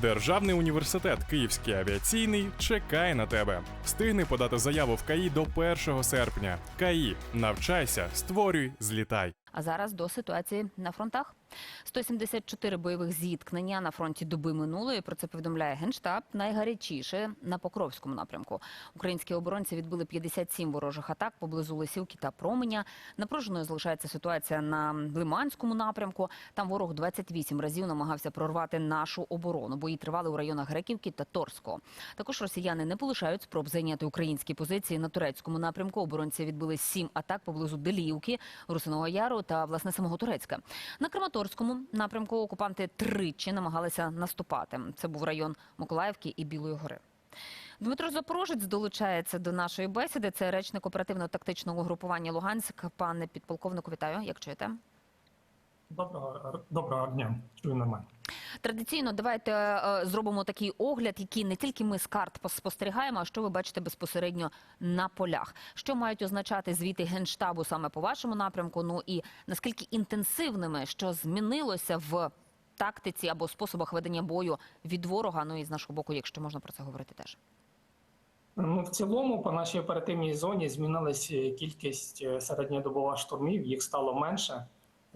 Державний університет Київський авіаційний чекає на тебе. Встигни подати заяву в КАІ до 1 серпня. КАІ. Навчайся, створюй, злітай. А зараз до ситуації на фронтах. 174 бойових зіткнення на фронті доби минулої. Про це повідомляє генштаб. Найгарячіше на Покровському напрямку. Українські оборонці відбили 57 ворожих атак поблизу Лисівки та Променя. Напруженою залишається ситуація на Лиманському напрямку. Там ворог 28 разів намагався прорвати нашу оборону. Бої тривали у районах Греківки та Торського. Також росіяни не полишають спроб зайняти українські позиції на турецькому напрямку. Оборонці відбили 7 атак поблизу Деліївки, Русиного Яру та власне самого Турецька. На Краматорському напрямку окупанти тричі намагалися наступати. Це був район Миколаївки і Білої гори. Дмитро Запорожець долучається до нашої бесіди. Це речник оперативно-тактичного групування Луганськ. Пане підполковнику, вітаю. Як чуєте? Доброго доброго дня. Чую мене. Традиційно давайте е, зробимо такий огляд, який не тільки ми з карт пос- спостерігаємо, а що ви бачите безпосередньо на полях. Що мають означати звіти генштабу саме по вашому напрямку? Ну і наскільки інтенсивними, що змінилося в тактиці або способах ведення бою від ворога? Ну і з нашого боку, якщо можна про це говорити, теж. Ну, в цілому, по нашій оперативній зоні змінилась е, кількість е, середньодобова штурмів, їх стало менше.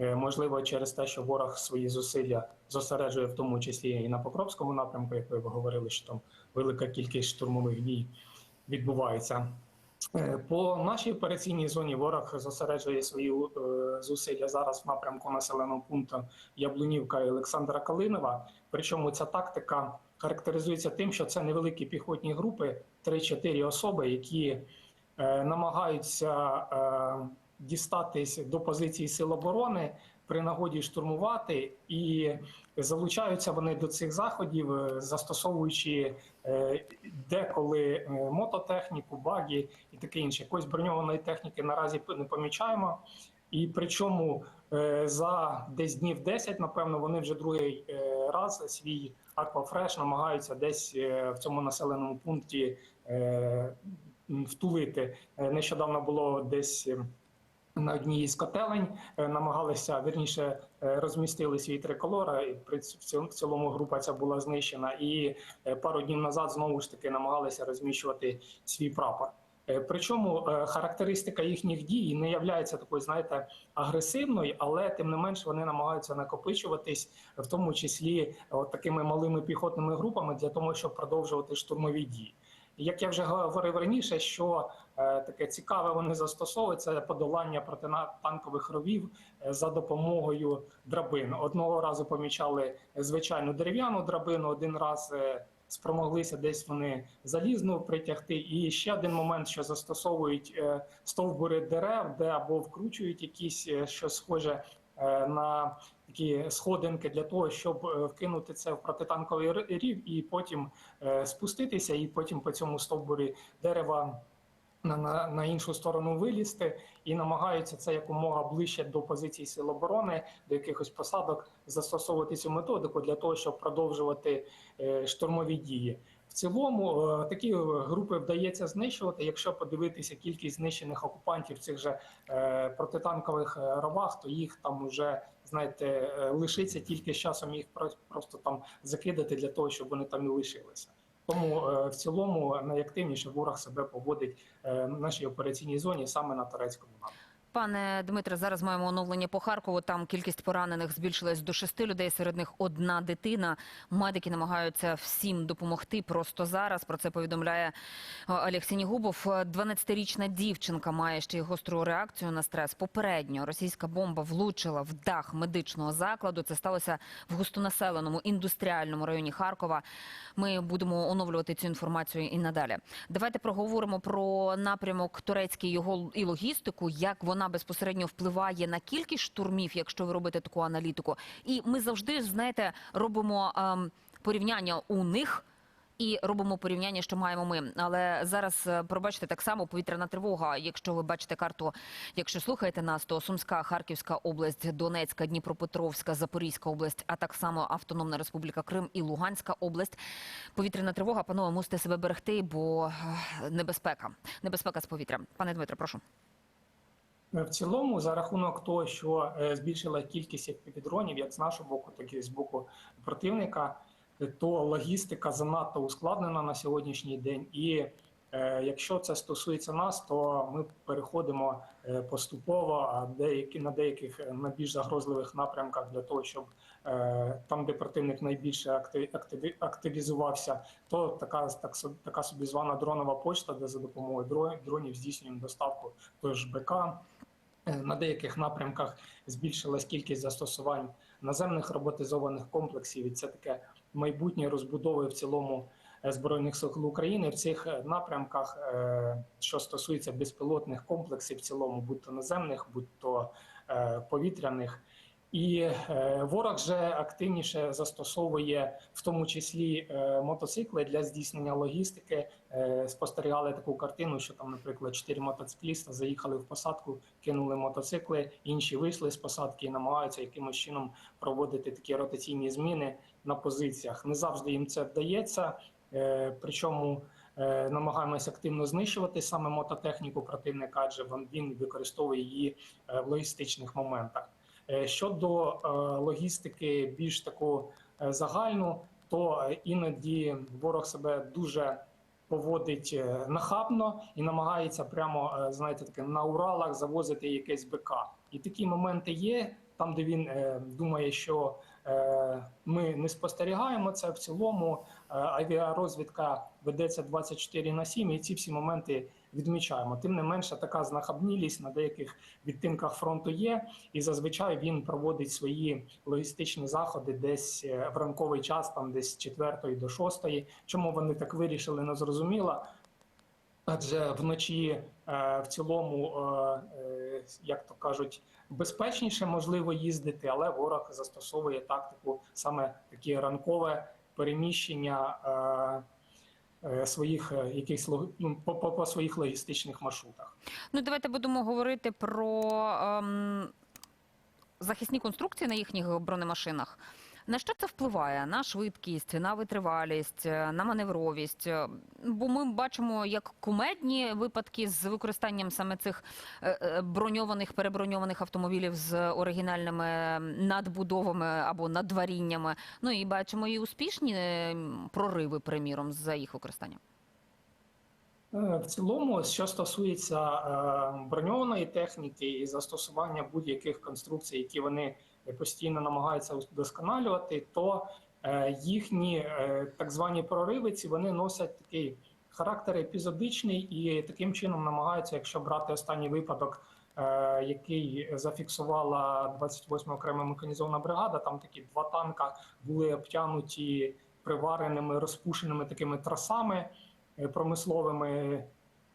Е, Можливо, через те, що ворог свої зусилля зосереджує, в тому числі і на Покровському напрямку, як ви говорили, що там велика кількість штурмових дій відбувається. Е, По нашій операційній зоні ворог зосереджує свої е, зусилля зараз в напрямку населеного пункту Яблунівка і Олександра Калинова. Причому ця тактика характеризується тим, що це невеликі піхотні групи, 3-4 особи, які намагаються дістатись до позиції сил оборони при нагоді штурмувати, і залучаються вони до цих заходів, е, застосовуючи е, деколи е, мототехніку, баги і таке інше. Якоїсь броньованої техніки наразі не помічаємо. І причому за десь днів 10, напевно, вони вже другий раз свій аквафреш намагаються десь в цьому населеному пункті втулити. Нещодавно було десь. На одній із котелень е, намагалися вірніше е, розмістили свій триколор. і при в цілому- група ця була знищена. І е, пару днів назад знову ж таки намагалися розміщувати свій прапор. Причому характеристика їхніх дій не є такою, знаєте, агресивною, але тим не менш вони намагаються накопичуватись, в тому числі от такими малими піхотними групами для того, щоб продовжувати штурмові дії. Як я вже говорив раніше, що е, таке цікаве вони застосовують це подолання протитанкових ровів е, за допомогою драбин. Одного разу помічали звичайну дерев'яну драбину, один раз е, спромоглися десь вони залізну притягти. І ще один момент, що застосовують стовбури дерев, де або вкручують якісь щось схоже на такі сходинки для того, щоб е, вкинути це в протитанковий рів, і потім е, спуститися, і потім по цьому стовбурі дерева. На, на, на іншу сторону вилізти і намагаються це якомога ближче до позицій сил оборони, до якихось посадок застосовувати цю методику для того, щоб продовжувати е, штурмові дії. В цілому е, такі групи вдається знищувати. Якщо подивитися кількість знищених окупантів в цих же е, протитанкових е, ровах, то їх там вже знаєте е, лишиться тільки з часом їх про- просто там закидати для того, щоб вони там і лишилися. Тому е, в цілому найактивніше ворог себе поводить е, в нашій операційній зоні саме на турецькому напрямку. Пане Дмитре, зараз маємо оновлення по Харкову. Там кількість поранених збільшилась до шести людей. Серед них одна дитина. Медики намагаються всім допомогти просто зараз. Про це повідомляє е, Олег Сінігубов. 12-річна дівчинка має ще й гостру реакцію на стрес. Попередньо російська бомба влучила в дах медичного закладу. Це сталося в густонаселеному індустріальному районі Харкова. Ми будемо оновлювати цю інформацію і надалі. Давайте проговоримо про напрямок турецький його і логістику, як вона безпосередньо впливає на кількість штурмів, якщо ви робите таку аналітику. І ми завжди знаєте робимо ем, порівняння у них. І робимо порівняння, що маємо ми. Але зараз е, пробачте так само повітряна тривога. Якщо ви бачите карту, якщо слухаєте нас, то Сумська, Харківська область, Донецька, Дніпропетровська, Запорізька область, а так само Автономна Республіка Крим і Луганська область. Повітряна тривога, панове, мусите себе берегти, бо е, небезпека. Небезпека з повітря. Пане Дмитро, прошу. В цілому, за рахунок того, що е, збільшила кількість FPV-дронів, як з нашого боку, так і з боку противника, то логістика занадто ускладнена на сьогоднішній день. І е, якщо це стосується нас, то ми переходимо е, поступово на деяких е, на більш загрозливих напрямках для того, щоб там, де противник найбільше актив, активізувався, то така так, така собі звана дронова почта, де за допомогою дро- дронів здійснюємо доставку того ж БК. Е, На деяких напрямках збільшилась кількість застосувань наземних роботизованих комплексів, і це таке майбутнє розбудови в цілому е, збройних сил України в цих е, напрямках, що стосується безпілотних комплексів, в цілому, будь то наземних, будь то повітряних. І е, ворог вже активніше застосовує в тому числі е, мотоцикли для здійснення логістики. Е, спостерігали таку картину, що там, наприклад, чотири мотоцикліста заїхали в посадку, кинули мотоцикли, інші вийшли з посадки і намагаються якимось чином проводити такі ротаційні зміни на позиціях. Не завжди їм це вдається. Причому намагаємось активно знищувати саме мототехніку противника, адже він- використовує її в логістичних моментах. Е, Щодо е, логістики більш таку е, загальну, то іноді ворог себе дуже поводить нахабно і намагається прямо, знаєте, таке на Уралах завозити якесь БК. І такі моменти є там, де він думає, що ми не спостерігаємо це в цілому. Авіарозвідка ведеться 24 на 7, і ці всі моменти відмічаємо. Тим не менше, така знахабнілість на деяких відтинках фронту є, і зазвичай він проводить свої логістичні заходи десь е, в ранковий час, там десь з 4 до 6. Чому вони так вирішили, не зрозуміло. Адже вночі е, в цілому, е, як то кажуть, безпечніше можливо їздити, але ворог застосовує тактику саме таке ранкове переміщення своїх е, якихось ну, по, по, по своїх логістичних маршрутах. Ну, давайте будемо говорити про ем, захисні конструкції на їхніх бронемашинах. На що це впливає? На швидкість, на витривалість, е, на маневровість? Е, Бо ми бачимо як кумедні випадки з використанням саме цих е, броньованих, переброньованих автомобілів з оригінальними надбудовами або надваріннями. Ну і бачимо і успішні прориви, приміром, за їх використанням. В цілому, що стосується броньованої техніки і застосування будь-яких конструкцій, які вони постійно намагаються удосконалювати, то е, їхні е, так звані проривиці вони носять такий характер епізодичний і таким чином намагаються, якщо брати останній випадок, е, який зафіксувала 28 окрема механізована бригада, там такі два танка були обтянуті привареними розпушеними такими трасами промисловими,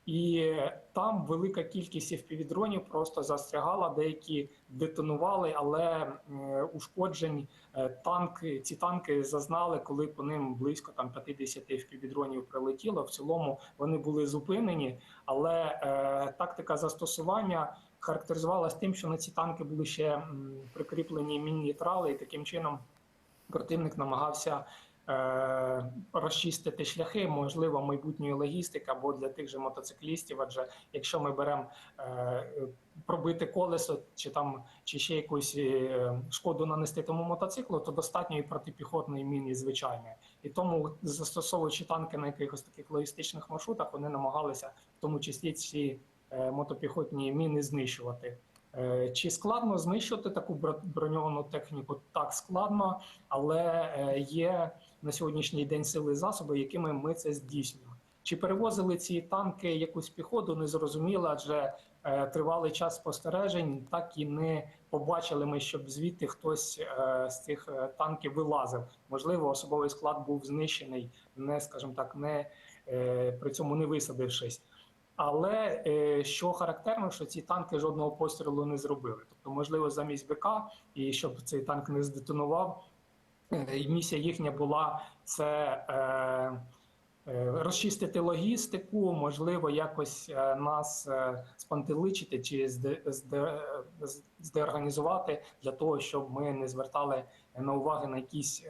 і там велика кількість FPV-дронів просто застрягала, деякі детонували, але ушкоджень е, танки, ці танки зазнали, коли по ним близько там 50 FPV-дронів прилетіло. В цілому вони були зупинені, але е, тактика застосування характеризувалась тим, що на ці танки були ще прикріплені мінні трали, і таким чином противник намагався розчистити шляхи, можливо, майбутньої логістики або для тих же мотоциклістів. Адже якщо ми беремо е, пробити колесо чи там чи ще якусь е, шкоду нанести тому мотоциклу, то достатньо і протипіхотної міни звичайної. І тому застосовуючи танки на якихось таких логістичних маршрутах, вони намагалися в тому числі ці е, мотопіхотні міни знищувати. Е, Чи складно знищити таку бро- броньовану техніку? Так складно, але е, є на сьогоднішній день сили і засоби, якими ми це здійснюємо. Чи перевозили ці танки якусь піхоту, не зрозуміло, адже е, тривалий час спостережень, так і не побачили ми, щоб звідти хтось е, з цих танків вилазив. Можливо, особовий склад був знищений, не скажімо так, не при цьому не висадившись. Але е, що характерно, що ці танки жодного пострілу не зробили. Тобто, можливо, замість БК, і щоб цей танк не здетонував, е, місія їхня була це е, розчистити логістику, можливо, якось нас спантеличити чи зде, зде, здеорганізувати для того, щоб ми не звертали на уваги на якісь.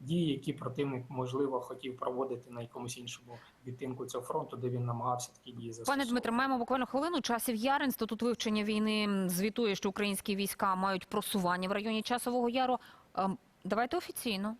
Дії, які противник можливо хотів проводити на якомусь іншому відтинку цього фронту, де він намагався такі дії Пане застосовувати. Дмитре, маємо буквально хвилину. Часів Яр, інститут вивчення війни звітує, що українські війська мають просування в районі часового яру. Ем, Давайте офіційно.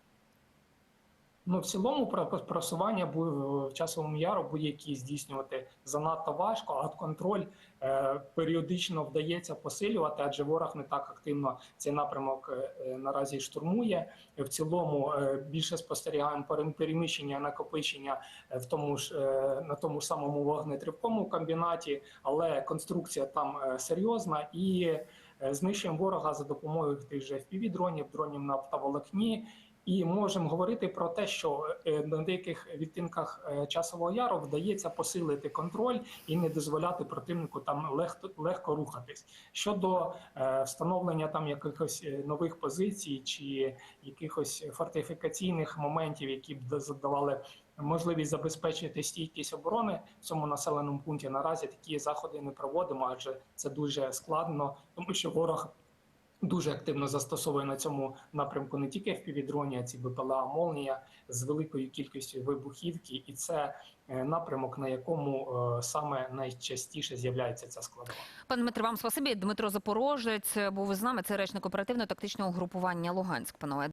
Ну, в цілому про- про- просування в часовому яру будь-які здійснювати занадто важко, а контроль е, періодично вдається посилювати, адже ворог не так активно цей напрямок е, е, наразі штурмує. В цілому е, більше спостерігаємо перем- переміщення, накопичення е, в тому ж е, на тому ж самому вогнетривкому комбінаті, але конструкція там е, серйозна і е, знищуємо ворога за допомогою тих же FPV-дронів, дронів на оптоволокні. І можемо говорити про те, що е, на деяких відтинках е, часового яру вдається посилити контроль і не дозволяти противнику там легко, легко рухатись. Щодо е, встановлення там якихось нових позицій чи якихось фортифікаційних моментів, які б задавали можливість забезпечити стійкість оборони в цьому населеному пункті, наразі такі заходи не проводимо, адже це дуже складно, тому що ворог дуже активно застосовує на цьому напрямку не тільки FPV-дроні, а ці БПЛА «Молнія» з великою кількістю вибухівки, і це е, напрямок, на якому е, саме найчастіше з'являється ця складова. Пане Дмитро, вам спасибі. Дмитро Запорожець був з нами. Це речник оперативно-тактичного групування Луганськ. Панове.